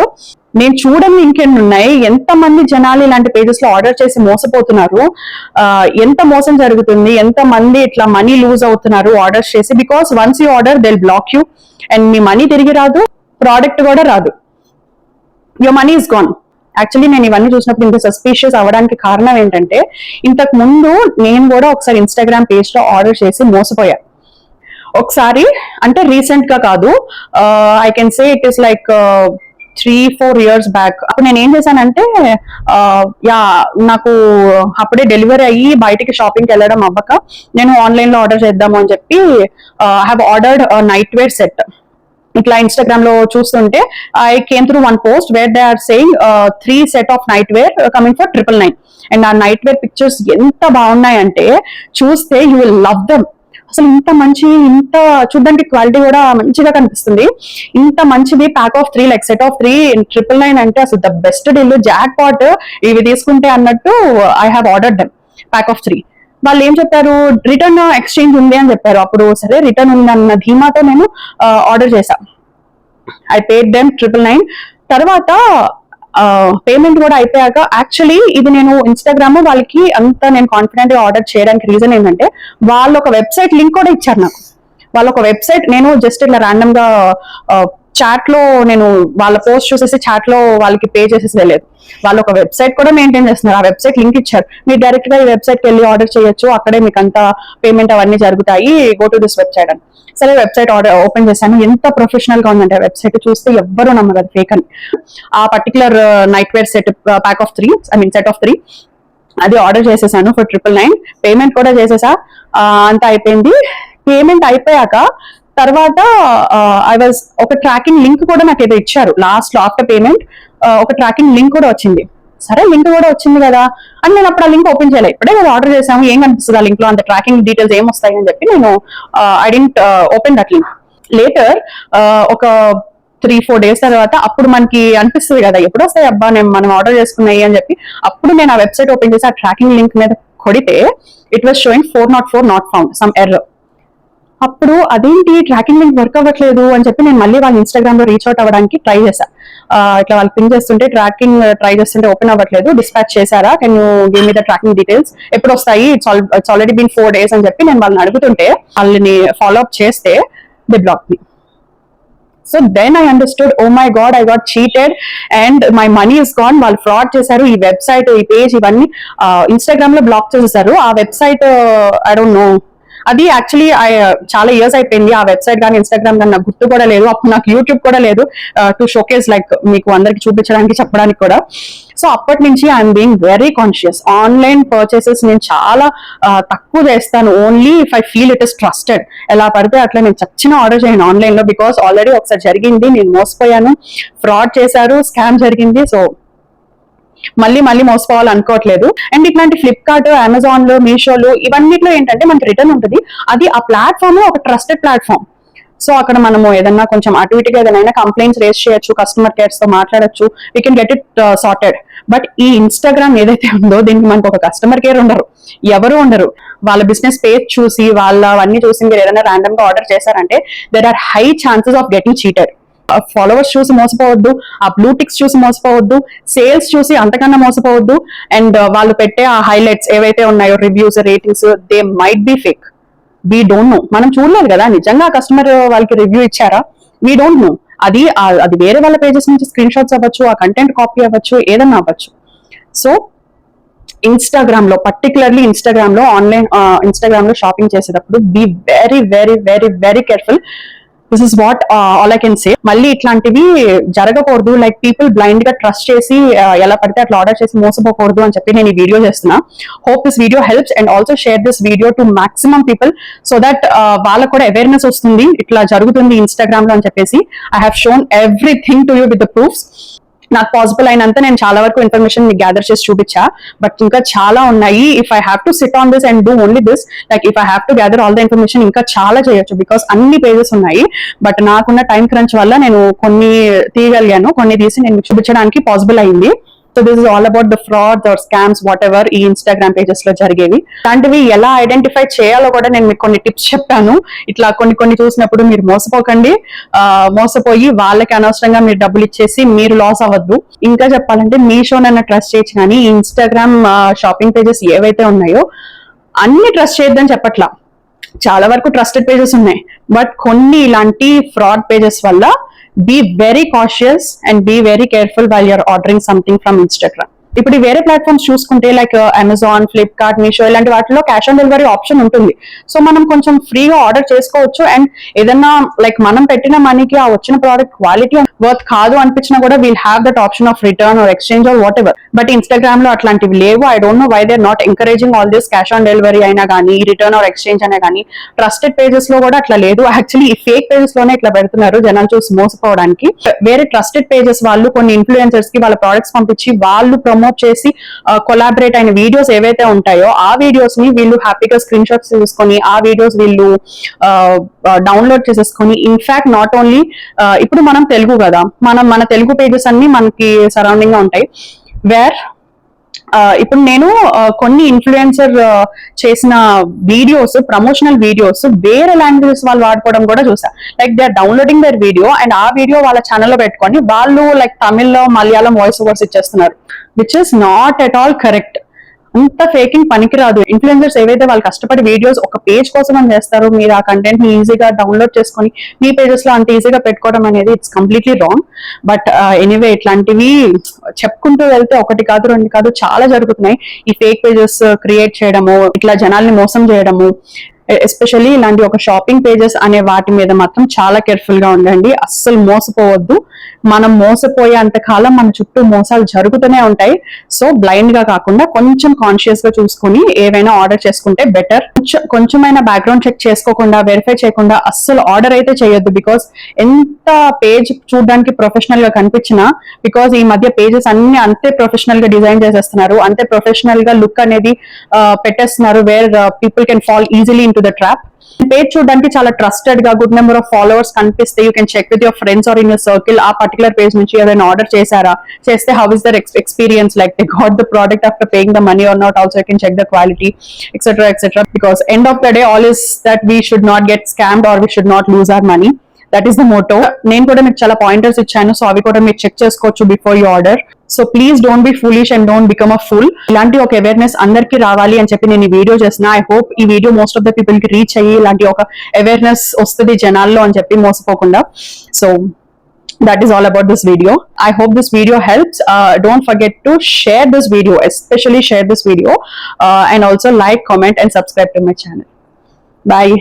నేను చూడని ఇంకెన్ని ఉన్నాయి? ఎంత మంది జనాలు ఇలాంటి పేజెస్లో ఆర్డర్ చేసి మోసపోతున్నారు? ఎంత మోసం జరుగుతుంది? ఎంత మంది ఇట్లా మనీ లూజ్ అవుతున్నారు ఆర్డర్స్ చేసి? Because once you order they'll block you and me money తిరిగి రాదు ప్రోడక్ట్ కూడా రాదు. Your money is gone actually నేను ఇవన్నీ చూసినప్పుడు ఇంత సస్పీషియస్ అవ్వడానికి కారణం ఏంటంటే ఇంతకు ముందు నేను కూడా ఒకసారి ఇన్స్టాగ్రామ్ పేజ్లో ఆర్డర్ చేసి మోసపోయా. ఒకసారి అంటే రీసెంట్గా కాదు I can say it is like three four years back అప్పుడు నేను ఏం చేశానంటే uh, యా నాకు అప్పుడే డెలివరీ అయ్యి బయటికి షాపింగ్కి వెళ్ళడం అవ్వక నేను ఆన్లైన్లో ఆర్డర్ చేద్దాము అని చెప్పి I have ordered nightwear set ఇట్లా ఇన్స్టాగ్రామ్లో చూస్తుంటే I came through one post where they are saying three set of nightwear coming for triple nine and ఆ నైట్ వేర్ పిక్చర్స్ ఎంత బాగున్నాయంటే చూస్తే యూ విల్ లవ్ దమ్ అసలు ఇంత మంచి ఇంత చూడడానికి క్వాలిటీ కూడా మంచిగా కనిపిస్తుంది. ఇంత మంచిది pack of three like set of three triple nine అంటే అసలు the best deal jackpot ఇవి తీసుకుంటే అన్నట్టు I have order them pack of three వాళ్ళు ఏం చెప్పారు? రిటర్న్ ఎక్స్చేంజ్ ఉంది అని చెప్పారు. అప్పుడు సరే రిటర్న్ ఉందన్న ధీమాతో నేను ఆర్డర్ చేశా. I paid them triple nine తర్వాత పేమెంట్ కూడా అయిపోయాక యాక్చువల్లీ ఇది నేను ఇన్స్టాగ్రామ్ వాళ్ళకి అంత నేను కాన్ఫిడెంట్గా ఆర్డర్ చేయడానికి రీజన్ ఏంటంటే వాళ్ళు ఒక వెబ్సైట్ లింక్ కూడా ఇచ్చారు నాకు. వాళ్ళు ఒక వెబ్సైట్ నేను జస్ట్ ఇట్లా ర్యాండమ్గా చాట్లో నేను వాళ్ళ పోస్ట్ చూసేసి చాట్లో వాళ్ళకి పే చేసేసి వెళ్ళలేదు వాళ్ళు ఒక వెబ్సైట్ కూడా మెయింటైన్ చేస్తున్నారు. ఆ వెబ్సైట్ లింక్ ఇచ్చారు. మీరు డైరెక్ట్గా ఈ వెబ్సైట్కి వెళ్ళి ఆర్డర్ చేయొచ్చు. అక్కడే మీకు అంతా పేమెంట్ అవన్నీ జరుగుతాయి. గో టు దిస్ వెబ్సైట్ అని. సరే వెబ్సైట్ ఆర్డర్ ఓపెన్ చేశాను. ఎంత ప్రొఫెషనల్గా ఉందంటే వెబ్సైట్ చూస్తే ఎవ్వరు నమ్మరు. ఫేక్ అని. ఆ particular nightwear set pack of three I mean set of three అది ఆర్డర్ చేసేసాను ఫర్ ట్రిపుల్ నైన్ పేమెంట్ కూడా చేసేసా. అంతా అయిపోయింది. పేమెంట్ అయిపోయాక తర్వాత ఐ వాజ్ ఒక ట్రాకింగ్ లింక్ కూడా నాకు ఏదో ఇచ్చారు లాస్ట్లో ఆఫ్టర్ పేమెంట్ ఒక ట్రాకింగ్ లింక్ కూడా వచ్చింది. సరే లింక్ కూడా వచ్చింది కదా అని నేను అప్పుడు ఆ లింక్ ఓపెన్ చేయాలి. ఇప్పుడే కదా ఆర్డర్ చేసాము ఏం కనిపిస్తుంది ఆ లింక్లో అంత ట్రాకింగ్ డీటెయిల్స్ ఏం వస్తాయి అని చెప్పి నేను I didn't open that link later ఒక త్రీ ఫోర్ డేస్ తర్వాత అప్పుడు మనకి అనిపిస్తుంది కదా ఎప్పుడు వస్తాయి అబ్బా నేను మనం ఆర్డర్ చేసుకున్నాయి అని చెప్పి అప్పుడు నేను ఆ వెబ్సైట్ ఓపెన్ చేసి ఆ ట్రాకింగ్ లింక్ మీద కొడితే it was showing four not four not found some error అప్పుడు అదేంటి ట్రాకింగ్ లింక్ వర్క్ అవ్వట్లేదు అని చెప్పి నేను మళ్ళీ వాళ్ళ ఇన్స్టాగ్రామ్లో రీచ్ అవుట్ అవ్వడానికి ట్రై చేశా. ఇట్లా వాళ్ళు పిన్ చేస్తుంటే ట్రాకింగ్ ట్రై uh, చేస్తుంటే ఓపెన్ అవ్వట్లేదు. డిస్పాచ్ చేశారా? కెన్ యూ గేమ్ మీద ట్రాకింగ్ డీటెయిల్స్ ఎప్పుడు వస్తాయి? It's already been four days అని చెప్పి నేను వాళ్ళని అడుగుతుంటే వాళ్ళని ఫాలో అప్ చేస్తే they block me so then I understood oh my god I got cheated and my money is gone వాళ్ళు ఫ్రాడ్ చేశారు. ఈ వెబ్సైట్ ఈ పేజ్ ఇవన్నీ uh, ఇన్స్టాగ్రామ్లో బ్లాక్ చేసేసారు. ఆ వెబ్సైట్ ఐ డోంట్ నో అది యాక్చువల్లీ చాలా ఇయర్స్ అయిపోయింది. ఆ వెబ్సైట్ కానీ ఇన్స్టాగ్రామ్ కానీ నాకు గుర్తు కూడా లేదు. అప్పుడు నాకు యూట్యూబ్ కూడా లేదు టు షోకేస్ లైక్ మీకు అందరికి చూపించడానికి చెప్పడానికి కూడా. సో అప్పటి నుంచి I'm being very conscious online purchases నేను చాలా తక్కువ చేస్తాను. Only if I feel it is trusted ఎలా పడితే అట్లా నేను చచ్చిన ఆర్డర్ చేయను ఆన్లైన్లో బికాస్ ఆల్రెడీ ఒకసారి జరిగింది నేను మోసపోయాను. ఫ్రాడ్ చేశారు స్కామ్ జరిగింది. సో మళ్ళీ మళ్ళీ మోసపోవాలి అనుకోవట్లేదు అండ్ ఇట్లాంటి ఫ్లిప్కార్ట్ అమెజాన్లో మీషోలు ఇవన్నిట్లో ఏంటంటే మనకి రిటర్న్ ఉంటుంది. అది ఆ ప్లాట్ఫామ్ ఒక ట్రస్టెడ్ ప్లాట్ఫామ్ సో అక్కడ మనము ఏదన్నా కొంచెం అటు ఇటుగా ఏదైనా కంప్లైంట్స్ రేస్ చేయొచ్చు కస్టమర్ కేర్స్తో మాట్లాడొచ్చు we can get it sorted but ఈ ఇన్స్టాగ్రామ్ ఏదైతే ఉందో దీనికి మనకు ఒక కస్టమర్ కేర్ ఉండరు. ఎవరు ఉండరు. వాళ్ళ బిజినెస్ పేజ్ చూసి వాళ్ళ అవన్నీ చూసి మీరు ఏదైనా ర్యాండమ్గా ఆర్డర్ చేశారంటే there are high chances of getting cheated followers చూసి మోసపోవద్దు ఆ బ్లూ టిక్స్ చూసి మోసపోవద్దు సేల్స్ చూసి అంతకన్నా మోసపోవద్దు. అండ్ uh, వాళ్ళు పెట్టే ఆ హైలైట్స్ ఏవైతే ఉన్నాయో reviews ratings they might be fake we don't know మనం చూడలేదు కదా నిజంగా కస్టమర్ వాళ్ళకి రివ్యూ ఇచ్చారా? వీ డోంట్ నో అది అది వేరే వాళ్ళ పేజెస్ నుంచి స్క్రీన్ షాట్స్ అవ్వచ్చు ఆ కంటెంట్ కాపీ అవ్వచ్చు ఏదన్నా అవ్వచ్చు. సో ఇన్స్టాగ్రామ్లో పర్టికులర్లీ ఇన్స్టాగ్రామ్లో ఆన్లైన్ ఇన్స్టాగ్రామ్ uh, లో షాపింగ్ చేసేటప్పుడు be very very very very careful this is what all I can say మళ్ళీ ఇట్లాంటివి జరగకూడదు. లైక్ పీపుల్ బ్లైండ్గా ట్రస్ట్ చేసి uh, ఎలా పడితే అట్లా ఆర్డర్ చేసి మోసపోకూడదు అని చెప్పి నేను ఈ వీడియో చేస్తున్నా. Hope this video helps and also share this video to maximum people so that వాళ్ళకు కూడా అవేర్నెస్ వస్తుంది. ఇట్లా జరుగుతుంది ఇన్స్టాగ్రామ్లో అని చెప్పేసి. I have shown everything to you with the proofs నాకు పాసిబుల్ అయినంత నేను చాలా వరకు ఇన్ఫర్మేషన్ మీకు గ్యాదర్ చేసి చూపించా. బట్ ఇంకా చాలా ఉన్నాయి. If I have to sit on this and do only this like if I have to gather all the information ఇంకా చాలా చేయొచ్చు బికాస్ అన్ని పేజెస్ ఉన్నాయి. బట్ నాకున్న టైం క్రంచ్ వల్ల నేను కొన్ని తీయగలిగాను. కొన్ని తీసి నేను చూపించడానికి పాసిబుల్ అయింది. So this is all about the fraud or scams whatever ఈ ఇన్స్టాగ్రామ్ పేజెస్లో జరిగేవి. అలాంటివి ఎలా ఐడెంటిఫై చేయాలో కూడా నేను మీకు కొన్ని టిప్స్ చెప్పాను. ఇట్లా కొన్ని కొన్ని చూసినప్పుడు మీరు మోసపోకండి. మోసపోయి వాళ్ళకి అనవసరంగా మీరు డబ్బులు ఇచ్చేసి మీరు లాస్ అవ్వద్దు. ఇంకా చెప్పాలంటే మీషో నన్ను ట్రస్ట్ చేయొచ్చు కానీ ఈ ఇన్స్టాగ్రామ్ షాపింగ్ పేజెస్ ఏవైతే ఉన్నాయో అన్ని ట్రస్ట్ చేయొద్దని చెప్పట్లా. చాలా వరకు ట్రస్టెడ్ పేజెస్ ఉన్నాయి. బట్ కొన్ని ఇలాంటి ఫ్రాడ్ పేజెస్ వల్ల be very cautious and be very careful while you're ordering something from Instagram. ఇప్పుడు వేరే ప్లాట్ఫామ్స్ చూసుకుంటే లైక్ అమెజాన్ ఫ్లిప్కార్ట్ మీషో ఇలాంటి వాటిలో క్యాష్ ఆన్ డెలివరీ ఆప్షన్ ఉంటుంది. సో మనం కొంచెం ఫ్రీగా ఆర్డర్ చేసుకోవచ్చు అండ్ ఏదన్నా లైక్ మనం పెట్టిన మనీకి ఆ వచ్చిన ప్రోడక్ట్ క్వాలిటీ వర్త్ కాదు అనిపించినా కూడా we'll have that option of return or exchange or whatever but ఇన్స్టాగ్రామ్లో అట్లాంటివి లేవు. I don't know why they not encouraging all this cash on delivery అయినా కానీ రిటర్న్ ఆర్ ఎక్స్చేంజ్ అయినా కానీ ట్రస్టెడ్ పేజెస్లో కూడా అట్లా లేదు. యాక్చువల్లీ ఈ ఫేక్ పేజెస్లోనే ఇట్లా పెడుతున్నారు జనాలు చూసి మోసపోవడానికి. వేరే ట్రస్టెడ్ పేజెస్ వాళ్ళు కొన్ని ఇన్ఫ్లుయెన్సర్స్కి వాళ్ళ ప్రోడక్ట్స్ పంపించి వాళ్ళు ప్రమోట్ చేసి కొలాబరేట్ అయిన వీడియోస్ ఏవైతే ఉంటాయో ఆ వీడియోస్ని వీళ్ళు హ్యాపీగా స్క్రీన్ షాట్స్ తీసుకొని ఆ వీడియోస్ వీళ్ళు డౌన్లోడ్ చేసేసుకొని ఇన్ఫాక్ట్ నాట్ ఓన్లీ ఇప్పుడు మనం తెలుగు కదా మనం మన తెలుగు పేజెస్ అన్ని మనకి సరౌండింగ్గా ఉంటాయి వేర్ ఇప్పుడు నేను కొన్ని ఇన్ఫ్లుయెన్సర్ చేసిన వీడియోస్ ప్రమోషనల్ వీడియోస్ వేరే లాంగ్వేజెస్ వాళ్ళు వాడుకోవడం కూడా చూసా. Like they are downloading their video and ఆ వీడియో వాళ్ళ ఛానల్లో పెట్టుకొని వాళ్ళు లైక్ తమిళ్ళో మలయాళం వాయిస్ ఓవర్స్ ఇచ్చేస్తున్నారు. Which is not at all correct అంత ఫేకింగ్ పనికిరాదు. ఇన్ఫ్లుయెన్సర్స్ ఏవైతే వాళ్ళు కష్టపడి వీడియోస్ ఒక పేజ్ కోసం అని చేస్తారు మీరు ఆ కంటెంట్ని ఈజీగా డౌన్లోడ్ చేసుకొని మీ పేజెస్లో అంత ఈజీగా పెట్టుకోవడం అనేది it's completely wrong but anyway ఇట్లాంటివి చెప్పుకుంటూ వెళ్తే ఒకటి కాదు రెండు కాదు చాలా జరుగుతున్నాయి. ఈ ఫేక్ పేజెస్ క్రియేట్ చేయడము ఇట్లా జనాల్ని మోసం చేయడము ఎస్పెషల్లీ ఇలాంటి ఒక షాపింగ్ పేజెస్ అనే వాటి మీద మాత్రం చాలా కేర్ఫుల్గా ఉండండి. అస్సలు మోసపోవద్దు. మనం మోసపోయే అంతకాలం మన చుట్టూ మోసాలు జరుగుతూనే ఉంటాయి. సో బ్లైండ్గా కాకుండా కొంచెం కాన్షియస్గా చూసుకుని ఏవైనా ఆర్డర్ చేసుకుంటే బెటర్ కొంచెమైనా బ్యాక్గ్రౌండ్ చెక్ చేసుకోకుండా వెరిఫై చేయకుండా అస్సలు ఆర్డర్ అయితే చేయొద్దు బికాస్ ఎంత పేజ్ చూడడానికి ప్రొఫెషనల్గా కనిపించినా బికాస్ ఈ మధ్య పేజెస్ అన్ని అంతే ప్రొఫెషనల్గా డిజైన్ చేసేస్తున్నారు. అంతే ప్రొఫెషనల్గా లుక్ అనేది పెట్టేస్తున్నారు where people can fall easily into the trap page చూడడానికి చాలా ట్రస్టెడ్గా గుడ్ నెంబర్ ఆఫ్ ఫాలోవర్స్ కనిపిస్తే you can check with your friends or in your circle ఆ పర్టికులర్ పేజ్ నుంచి ఏదైనా ఆర్డర్ చేశారా? చేస్తే how is their experience like they got the product after paying the money or not also can check the quality etcetera etcetera because end of the day all is that we should not get scammed or we should not lose our money that is the motto నేను కూడా మీకు చాలా పాయింటర్స్ ఇచ్చాను సో అవి కూడా మీరు చెక్ చేసుకోవచ్చు before you order so please don't be foolish and don't become a fool ఇలాంటి ఒక అవేర్నెస్ అందరికీ రావాలి అని చెప్పి నేను ఈ వీడియో చేసిన ఐ హోప్ ఈ వీడియో మోస్ట్ ఆఫ్ ద పీపుల్కి రీచ్ అయ్యి ఇలాంటి ఒక అవేర్నెస్ వస్తుంది జనాల్లో అని చెప్పి మోసపోకుండా. So that is all about this video. I hope this video helps. Uh, don't forget to share this video especially share this video uh, and also like comment and subscribe to my channel. Bye